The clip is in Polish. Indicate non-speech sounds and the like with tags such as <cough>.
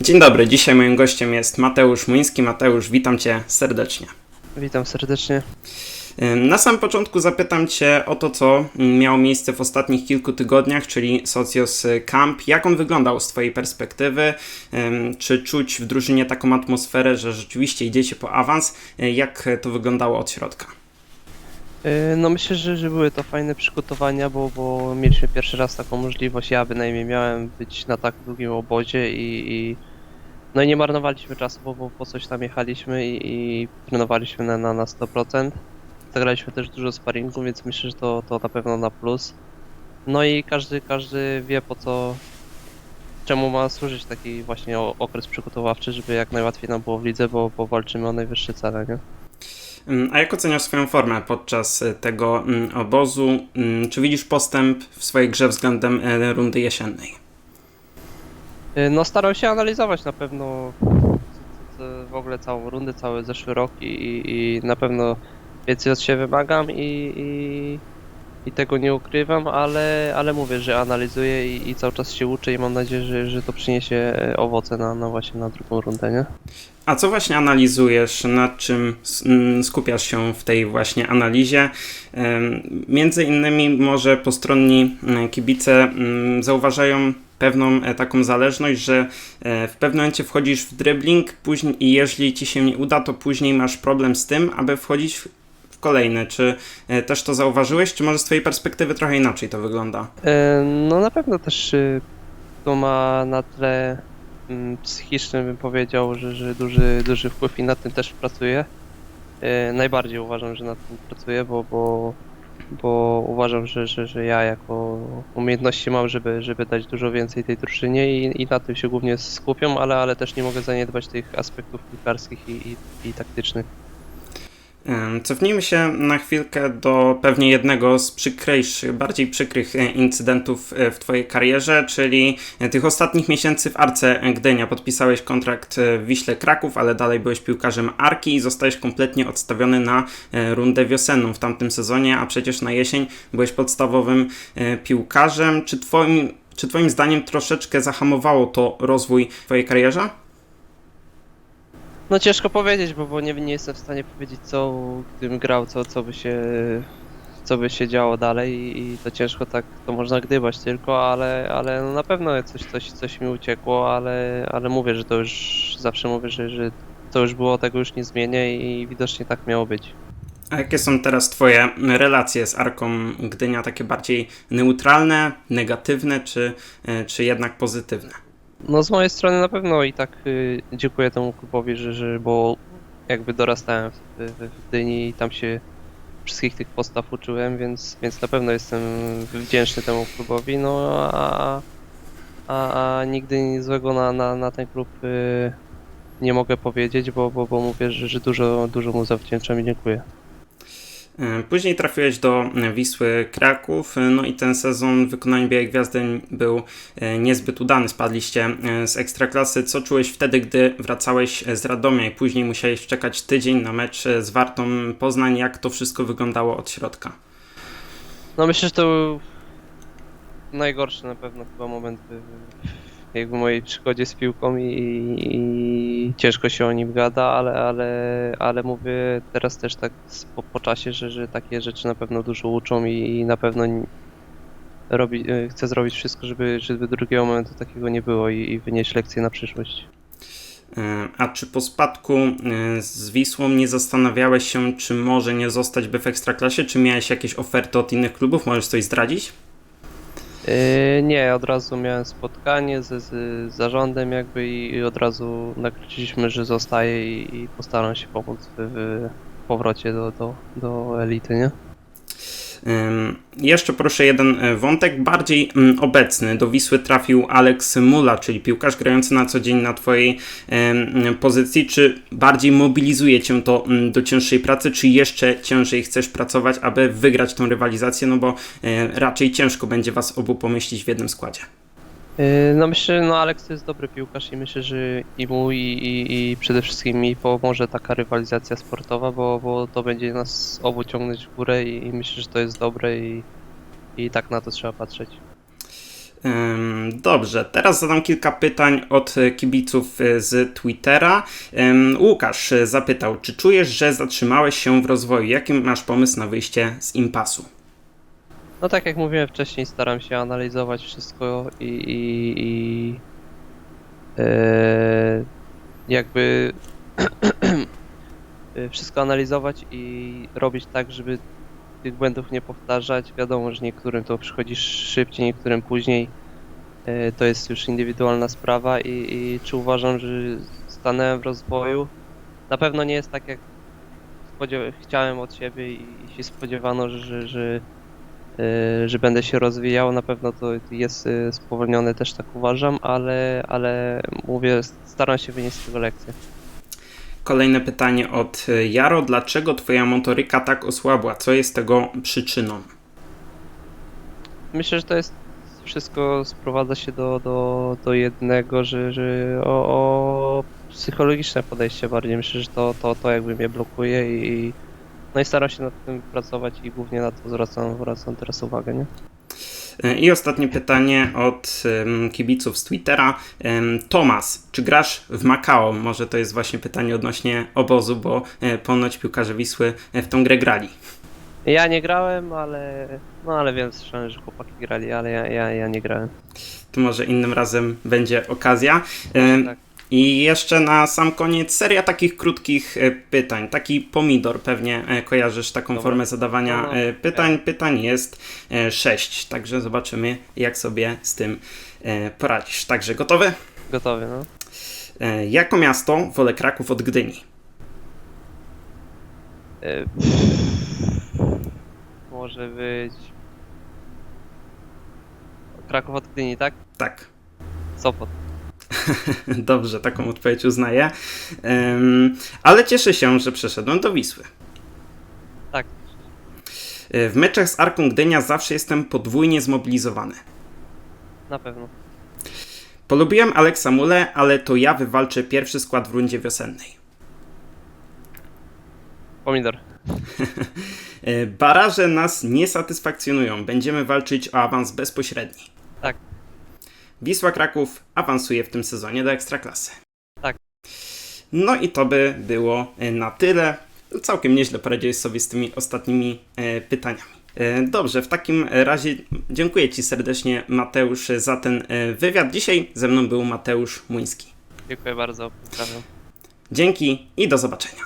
Dzień dobry, dzisiaj moim gościem jest Mateusz Młyński. Mateusz, witam Cię serdecznie. Witam serdecznie. Na sam początku zapytam Cię o to, co miało miejsce w ostatnich kilku tygodniach, czyli Socios Camp. Jak on wyglądał z Twojej perspektywy? Czy czuć w drużynie taką atmosferę, że rzeczywiście idziecie po awans? Y, Jak to wyglądało od środka? Yy, No myślę, że, że były to fajne przygotowania, bo, bo mieliśmy pierwszy raz taką możliwość. Ja bynajmniej miałem być na tak długim obozie i, i no i nie marnowaliśmy czasu, bo, bo po coś tam jechaliśmy i, i trenowaliśmy na, na, na 100%. Zagraliśmy też dużo sparingu, więc myślę, że to, to na pewno na plus. No i każdy, każdy wie po co, czemu ma służyć taki właśnie okres przygotowawczy, żeby jak najłatwiej nam było w lidze, bo, bo walczymy o najwyższe cele, nie? Ym, A jak oceniasz swoją formę podczas y, tego ym, obozu? Ym, Czy widzisz postęp w swojej grze względem y, rundy jesiennej? Y, No starał się analizować na pewno c- w ogóle całą rundę, cały zeszły rok i, i, na pewno więcej od siebie wymagam i, i, i tego nie ukrywam, ale, ale mówię, że analizuję i, i cały czas się uczę i mam nadzieję, że, że to przyniesie e, owoce na, na właśnie na drugą rundę, nie? A co właśnie analizujesz, nad czym mm, skupiasz się w tej właśnie analizie? Między innymi może postronni mm, kibice mm, zauważają pewną e, taką zależność, że e, w pewnym momencie wchodzisz w dribbling później, i jeżeli ci się nie uda, to później masz problem z tym, aby wchodzić w kolejny. Czy e, też to zauważyłeś, czy może z twojej perspektywy trochę inaczej to wygląda? No na pewno też y, to ma na tle mm, psychicznym bym powiedział, że, że duży, duży wpływ i nad tym też pracuję. Najbardziej uważam, że nad tym pracuję, bo, bo, bo uważam, że, że, że ja jako umiejętności mam, żeby, żeby dać dużo więcej tej drużynie i, i na tym się głównie skupiam, ale, ale też nie mogę zaniedbać tych aspektów piłkarskich i, i, i taktycznych. Cofnijmy się na chwilkę do pewnie jednego z przykrejszych, bardziej przykrych e, incydentów e, w Twojej karierze, czyli e, tych ostatnich miesięcy w Arce Gdynia. Podpisałeś kontrakt w Wiśle Kraków, ale dalej byłeś piłkarzem Arki i zostałeś kompletnie odstawiony na rundę wiosenną w tamtym sezonie, a przecież na jesień byłeś podstawowym piłkarzem. Czy Twoim, czy twoim zdaniem troszeczkę zahamowało to rozwój Twojej karierze? No ciężko powiedzieć, bo, bo nie, nie jestem w stanie powiedzieć co gdybym grał, co, co by się co by się działo dalej i, i to ciężko tak, to można gdybać tylko, ale, ale no na pewno coś, coś, coś mi uciekło, ale, ale mówię, że to już zawsze mówię, że, że to już było, tego już nie zmienię i widocznie tak miało być. A jakie są teraz Twoje relacje z Arką Gdynia? Takie bardziej neutralne, negatywne, czy, e, czy jednak pozytywne? No z mojej strony na pewno i tak y, dziękuję temu klubowi, że, że bo jakby dorastałem w, w, i tam się wszystkich tych postaw uczyłem, więc, więc na pewno jestem wdzięczny temu klubowi, no a, a, a nigdy nic złego na, na, na ten klub y, nie mogę powiedzieć, bo, bo, bo mówię, że, że dużo, dużo mu zawdzięczam i dziękuję. E, Później trafiłeś do e, Wisły Kraków, e, no i ten sezon w wykonaniu Białej Gwiazdy był niezbyt udany. Spadliście z Ekstraklasy. Co czułeś wtedy, gdy wracałeś z Radomia i później musiałeś czekać tydzień na mecz z Wartą Poznań? Jak to wszystko wyglądało od środka? No myślę, że to był najgorszy na pewno chyba moment jakby mojej przygodzie z piłką i, i ciężko się o nim gada, ale, ale, ale mówię teraz też tak po, po czasie, że, że takie rzeczy na pewno dużo uczą i, i na pewno robi, e, chcę zrobić wszystko, żeby, żeby drugiego momentu takiego nie było i, i wynieść lekcje na przyszłość. E, A czy po spadku e, z Wisłą nie zastanawiałeś się, czy może nie zostać by w Ekstraklasie? Czy miałeś jakieś oferty od innych klubów? Możesz coś zdradzić? Yy, nie, od razu miałem spotkanie z, z zarządem jakby i, i od razu nakreśliliśmy, że zostaję i, i postaram się pomóc w, w powrocie do, do, do elity, nie? Jeszcze proszę jeden e, wątek, bardziej mm, obecny. Do Wisły trafił Alex Mula, czyli piłkarz grający na co dzień na Twojej pozycji. Czy bardziej mobilizuje Cię to mm, do cięższej pracy, czy jeszcze ciężej chcesz pracować, aby wygrać tą rywalizację? No bo e, raczej ciężko będzie Was obu pomieścić w jednym składzie. Yy, no myślę, no Alex to jest dobry piłkarz i myślę, że i mu i, i, i przede wszystkim mi pomoże taka rywalizacja sportowa, bo, bo to będzie nas obu ciągnąć w górę i, i myślę, że to jest dobre i, i tak na to trzeba patrzeć. Dobrze, teraz zadam kilka pytań od kibiców z Twittera. Łukasz zapytał, czy czujesz, że zatrzymałeś się w rozwoju? Jaki masz pomysł na wyjście z impasu? No tak jak mówiłem wcześniej, staram się analizować wszystko i, i, i e, jakby <clears throat> e, wszystko analizować i robić tak, żeby tych błędów nie powtarzać. Wiadomo, że niektórym to przychodzi szybciej, niektórym później. E, To jest już indywidualna sprawa i, i czy uważam, że stanąłem w rozwoju? Na pewno nie jest tak, jak chciałem od siebie i się spodziewano, że, że, że y, że będę się rozwijał. Na pewno to jest y, spowolnione, też tak uważam, ale, ale mówię, staram się wynieść z tego lekcję. Kolejne pytanie od e, Jaro. Dlaczego twoja motoryka tak osłabła? Co jest tego przyczyną? Myślę, że to jest wszystko sprowadza się do, do, do jednego, że, że o, o psychologiczne podejście bardziej. Myślę, że to, to, to jakby mnie blokuje i no i staram się nad tym pracować i głównie na to zwracam, zwracam teraz uwagę, nie? E, I ostatnie pytanie od kibiców z Twittera. Tomas, czy grasz w Macao? Może to jest właśnie pytanie odnośnie obozu, bo e, ponoć piłkarze Wisły e, w tą grę grali. Ja nie grałem, ale no ale wiem, słyszałem, że chłopaki grali, ale ja, ja, ja nie grałem. To może innym razem będzie okazja. Tak. I jeszcze na sam koniec seria takich krótkich e, pytań. Taki pomidor, pewnie e, kojarzysz taką Dobra. formę zadawania No, no, e, pytań. Pytań jest sześć, także zobaczymy, jak sobie z tym poradzisz. Także gotowy? Gotowy, no. Jako miasto wolę Kraków od Gdyni. Może być. Kraków od Gdyni, tak? Tak. Sopot. <laughs> Dobrze, taką odpowiedź uznaję. Ale cieszę się, że przeszedłem do Wisły. Tak. E, W meczach z Arką Gdynia zawsze jestem podwójnie zmobilizowany. Na pewno. Polubiłem Aleksa Mule, ale to ja wywalczę pierwszy skład w rundzie wiosennej. Pomidor. E, Baraże nas nie satysfakcjonują. Będziemy walczyć o awans bezpośredni. Tak. Wisła Kraków awansuje w tym sezonie do Ekstraklasy. Tak. No i to by było e, na tyle. Całkiem nieźle poradziłeś sobie z tymi ostatnimi e, pytaniami. E, Dobrze, w takim razie dziękuję Ci serdecznie Mateusz za ten wywiad. Dzisiaj ze mną był Mateusz Muński. Dziękuję bardzo. Pozdrawiam. Dzięki i do zobaczenia.